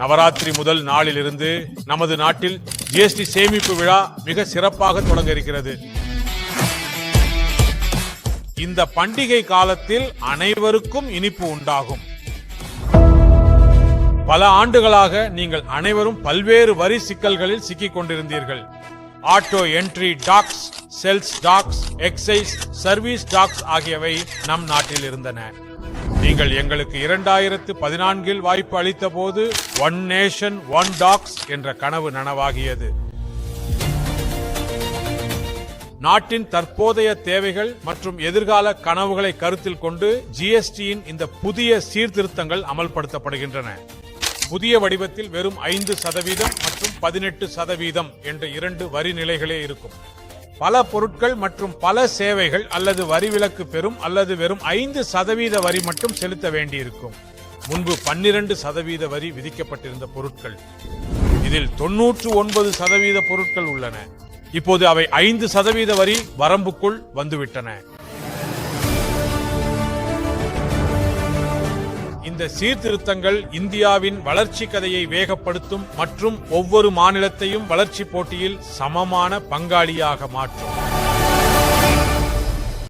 நவராத்திரி முதல் நாளிலிருந்து நமது நாட்டில் ஜிஎஸ்டி சேமிப்பு விழா மிக சிறப்பாக தொடங்க இருக்கிறது இந்த பண்டிகை காலத்தில் அனைவருக்கும் இனிப்பு உண்டாகும். பல ஆண்டுகளாக நீங்கள் அனைவரும் பல்வேறு வரி சிக்கல்களில் சிக்கிக் கொண்டிருந்தீர்கள். Auto entry tax sales tax excise service tax ஆகியவை நம் நாட்டில் இருந்தன. நீங்கள் எங்களுக்கு இரண்டாயிரத்து பதினான்கில் வாய்ப்பு அளித்த போது ஒன் நேஷன் ஒன் டாக்ஸ் என்ற கனவு நனவாகியது. நாட்டின் தற்போதைய தேவைகள் மற்றும் எதிர்கால கனவுகளை கருத்தில் கொண்டு ஜிஎஸ்டியின் இந்த புதிய சீர்திருத்தங்கள் அமல்படுத்தப்படுகின்றன. புதிய வடிவத்தில் வெறும் ஐந்து சதவீதம் மற்றும் பதினெட்டு சதவீதம் என்ற இரண்டு வரி நிலைகளே இருக்கும். பல பொருட்கள் மற்றும் பல சேவைகள் அல்லது வரி விலக்கு பெறும் அல்லது வெறும் ஐந்து சதவீத வரி மட்டும் செலுத்த வேண்டியிருக்கும். முன்பு பன்னிரண்டு சதவீத வரி விதிக்கப்பட்டிருந்த பொருட்கள். இதில் தொன்னூற்று ஒன்பது சதவீத பொருட்கள் உள்ளன. இப்போது அவை ஐந்து சதவீத வரி வரம்புக்குள் வந்துவிட்டன. இந்த சீர்திருத்தங்கள் இந்தியாவின் வளர்ச்சி கதையை வேகப்படுத்தும் மற்றும் ஒவ்வொரு மாநிலத்தையும் வளர்ச்சி போட்டியில் சமமான பங்காளியாக மாற்றும்.